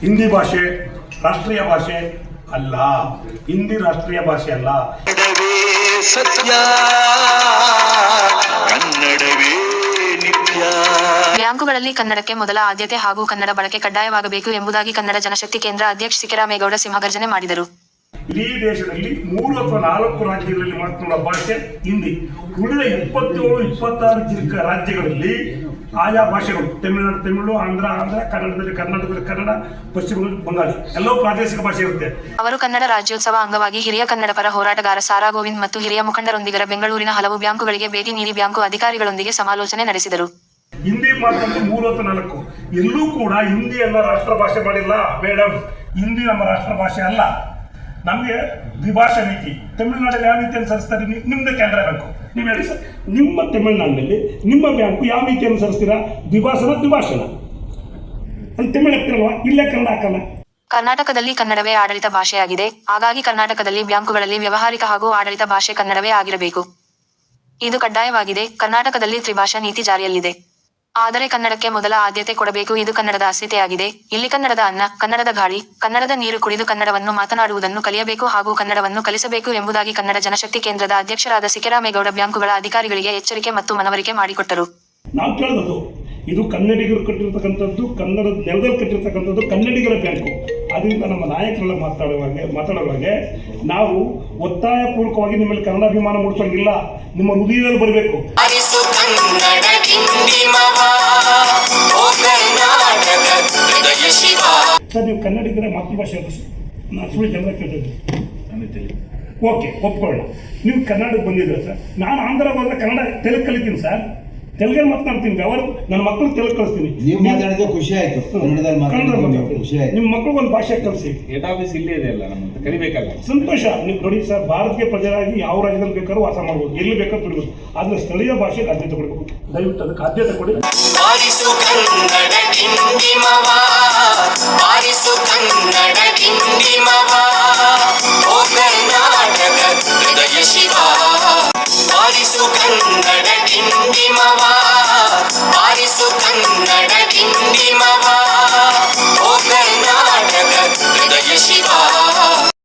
ಹಿಂದಿ ಭಾಷೆ ರಾಷ್ಟ್ರೀಯ ಭಾಷೆ ಅಲ್ಲ. ಹಿಂದಿ ರಾಷ್ಟ್ರೀಯ ಭಾಷೆ ಅಲ್ಲ. ಸತ್ಯ ಕನ್ನಡವೇ ನಿತ್ಯ. ಬ್ಯಾಂಕುಗಳಲ್ಲಿ ಕನ್ನಡಕ್ಕೆ ಮೊದಲ ಆದ್ಯತೆ ಹಾಗೂ ಕನ್ನಡ ಬಳಕೆ ಕಡ್ಡಾಯವಾಗಬೇಕು ಎಂಬುದಾಗಿ ಕನ್ನಡ ಜನಶಕ್ತಿ ಕೇಂದ್ರ ಅಧ್ಯಕ್ಷ ಸಿಕ್ಕರಾಮೇಗೌಡ ಸಿಂಹಗರ್ಜನೆ ಮಾಡಿದರು. ಇಡೀ ದೇಶದಲ್ಲಿ ಮೂರು ಅಥವಾ ನಾಲ್ಕು ರಾಜ್ಯಗಳಲ್ಲಿ ಮಾತನಾಡುವ ಭಾಷೆ ಹಿಂದಿ. ಉಳಿದ ಇಪ್ಪತ್ತೇಳು ಇಪ್ಪತ್ತಾರು ರಾಜ್ಯಗಳಲ್ಲಿ ಆಯಾ ಭಾಷೆಗಳು ತಮಿಳುನಾಡು ತಮಿಳು ಆಂಧ್ರ ಆಂಧ್ರ ಕನ್ನಡದಲ್ಲಿ ಕರ್ನಾಟಕದಲ್ಲಿ ಕನ್ನಡ ಪಶ್ಚಿಮ ಬಂಗಾಳಿ ಎಲ್ಲೋ ಪ್ರಾದೇಶಿಕ ಭಾಷೆ ಇರುತ್ತೆ. ಅವರು ಕನ್ನಡ ರಾಜ್ಯೋತ್ಸವ ಅಂಗವಾಗಿ ಹಿರಿಯ ಕನ್ನಡ ಪರ ಹೋರಾಟಗಾರ ಸಾರಾ ಗೋವಿಂದ್ ಮತ್ತು ಹಿರಿಯ ಮುಖಂಡರೊಂದಿಗೆ ಬೆಂಗಳೂರಿನ ಹಲವು ಬ್ಯಾಂಕುಗಳಿಗೆ ಭೇಟಿ ನೀಡಿ ಬ್ಯಾಂಕು ಅಧಿಕಾರಿಗಳೊಂದಿಗೆ ಸಮಾಲೋಚನೆ ನಡೆಸಿದರು. ಹಿಂದಿ ಮಾತಲ್ಲಿ ಮೂವತ್ತು ನಾಲ್ಕು. ಎಲ್ಲೂ ಕೂಡ ಹಿಂದಿಯನ್ನ ರಾಷ್ಟ್ರ ಭಾಷೆ ಮಾಡಿಲ್ಲ ಮೇಡಮ್ ಹಿಂದಿ ನಮ್ಮ ರಾಷ್ಟ್ರ ಭಾಷೆ ಅಲ್ಲ. ನಮಗೆ ದ್ವಿಭಾಷಾ ನೀತಿ. ತಮಿಳುನಾಡಲ್ಲಿ ಯಾವ ನೀತಿ ಅನುಸರಿಸ್ತಾರೆ ನಿಮ್ದು ಕೆನರಾ ಬ್ಯಾಂಕು. ನೀವು ಹೇಳಿ ಸರ್. ನಿಮ್ಮ ತಮಿಳುನಾಡಿನಲ್ಲಿ, ನಿಮ್ಮ ಬ್ಯಾಂಕು ಯಾವ ರೀತಿ ಅನುಸರಿಸ್ತೀರಾ ದ್ವಿಭಾಷಣ ದ್ವಿಭಾಷಣ. ತಮಿಳು ಹಾಕ್ತಿರಲ್ವಾ ಇಲ್ಲೇ ಕನ್ನಡ ಹಾಕಲ್ಲ ಕರ್ನಾಟಕದಲ್ಲಿ ಕನ್ನಡವೇ ಆಡಳಿತ ಭಾಷೆಯಾಗಿದೆ. ಹಾಗಾಗಿ ಕರ್ನಾಟಕದಲ್ಲಿ ಬ್ಯಾಂಕುಗಳಲ್ಲಿ ವ್ಯವಹಾರಿಕ ಹಾಗೂ ಆಡಳಿತ ಭಾಷೆ ಕನ್ನಡವೇ ಆಗಿರಬೇಕು. ಇದು ಕಡ್ಡಾಯವಾಗಿದೆ. ಕರ್ನಾಟಕದಲ್ಲಿ ತ್ರಿಭಾಷಾ ನೀತಿ ಜಾರಿಯಲ್ಲಿದೆ. ಆದರೆ ಕನ್ನಡಕ್ಕೆ ಮೊದಲ ಆದ್ಯತೆ ಕೊಡಬೇಕು. ಇದು ಕನ್ನಡದ ಅಸ್ಮಿತೆಯಾಗಿದೆ ಇಲ್ಲಿ ಕನ್ನಡದ ಅನ್ನ, ಕನ್ನಡದ ಗಾಳಿ, ಕನ್ನಡದ ನೀರು ಕುಡಿದು ಕನ್ನಡವನ್ನು ಮಾತನಾಡುವುದನ್ನು ಕಲಿಯಬೇಕು ಹಾಗೂ ಕನ್ನಡವನ್ನು ಕಲಿಸಬೇಕು ಎಂಬುದಾಗಿ ಕನ್ನಡ ಜನಶಕ್ತಿ ಕೇಂದ್ರದ ಅಧ್ಯಕ್ಷರಾದ ಸಿದ್ದರಾಮೇಗೌಡ ಬ್ಯಾಂಕುಗಳ ಅಧಿಕಾರಿಗಳಿಗೆ ಎಚ್ಚರಿಕೆ ಮತ್ತು ಮನವರಿಕೆ ಮಾಡಿಕೊಟ್ಟರು. ಇದು ಕನ್ನಡಿಗರು ಕಟ್ಟಿರ್ತಕ್ಕಂಥದ್ದು, ಕನ್ನಡ ನೆಲದಲ್ಲಿ ಕಟ್ಟಿರ್ತಕ್ಕಂಥದ್ದು ಕನ್ನಡಿಗರ ಬ್ಯಾಂಕು. ಅದರಿಂದ ನಮ್ಮ ನಾಯಕರೆಲ್ಲ ಮಾತಾಡುವಾಗೆ, ಮಾತಾಡುವಾಗ ನಾವು ಒತ್ತಾಯಪೂರ್ವಕವಾಗಿ ನಿಮ್ಮಲ್ಲಿ ಕನ್ನಡಾಭಿಮಾನ ಮೂಡಿಸೋಂಗಿಲ್ಲ. ನಿಮ್ಮ ಹೃದಯದಲ್ಲಿ ಬರಬೇಕು. ಕನ್ನಡ ಡಿಂಡಿಮವ ಓ ಕರ್ನಾಟಕ ಹೃದಯ ಶಿವ ಸರ್ ನೀವು ಕನ್ನಡಿಗರ ಮಾತೃಭಾಷೆ ಸರ್ ನಾನು ಸುಳ್ಳು ಜನರ ಓಕೆ ಒಪ್ಕೊಳ್ಳೋಣ ನೀವು ಕನ್ನಡಕ್ಕೆ ಬಂದಿದ್ದೀರ ಸರ್? ನಾನು ಆಂಧ್ರ ಹೋದ್ರೆ ಕನ್ನಡ ತೆಲುಗು ಕಲಿತೀನಿ ಸರ್. ತೆಲುಗಲ್ಲಿ ಮಾತನಾಡ್ತೀನಿ ಅವರು ನನ್ನ ಮಕ್ಕಳು ತೆಲುಗು ಕಳಿಸ್ತೀನಿ. ನೀವು ಮಾತಾಡಿದ್ರೆ ಖುಷಿ ಆಯ್ತು. ಕನ್ನಡದಲ್ಲಿ ಕನ್ನಡ ಮಾತಾಡಿದ್ರೆ ಖುಷಿ ಆಯ್ತು. ನಿಮ್ಮ ಮಕ್ಕಳಿಗೆ ಒಂದು ಭಾಷೆ ಕಲಿಸಿ ಹೆಡ್ ಆಫೀಸ್ ಇಲ್ಲೇ ಇದೆ ಅಲ್ಲ ನಮ್ಮ ಕಲಿಬೇಕಲ್ಲ. ಸಂತೋಷ. ನೀವು ನೋಡಿ ಸರ್ ಭಾರತೀಯ ಪ್ರಜೆಯಾಗಿ ಯಾವ ರಾಜ್ಯದಲ್ಲಿ ಬೇಕಾದ್ರೂ ವಾಸ ಮಾಡ್ಬೋದು. ಎಲ್ಲಿ ಬೇಕಾದ್ರೂ ದುಡಿಬೋದು. ಆದರೆ ಸ್ಥಳೀಯ ಭಾಷೆಗೆ ಆದ್ಯತೆ ಕೊಡಬೇಕು. ದಯವಿಟ್ಟು ಅದಕ್ಕೆ ಆದ್ಯತೆ ಕೊಡಿ. ಕರ್ನಾಟಕ ಹೃದಯ ಶಿವ. ಕನ್ನಡ ಡಿಂಡಿಮವ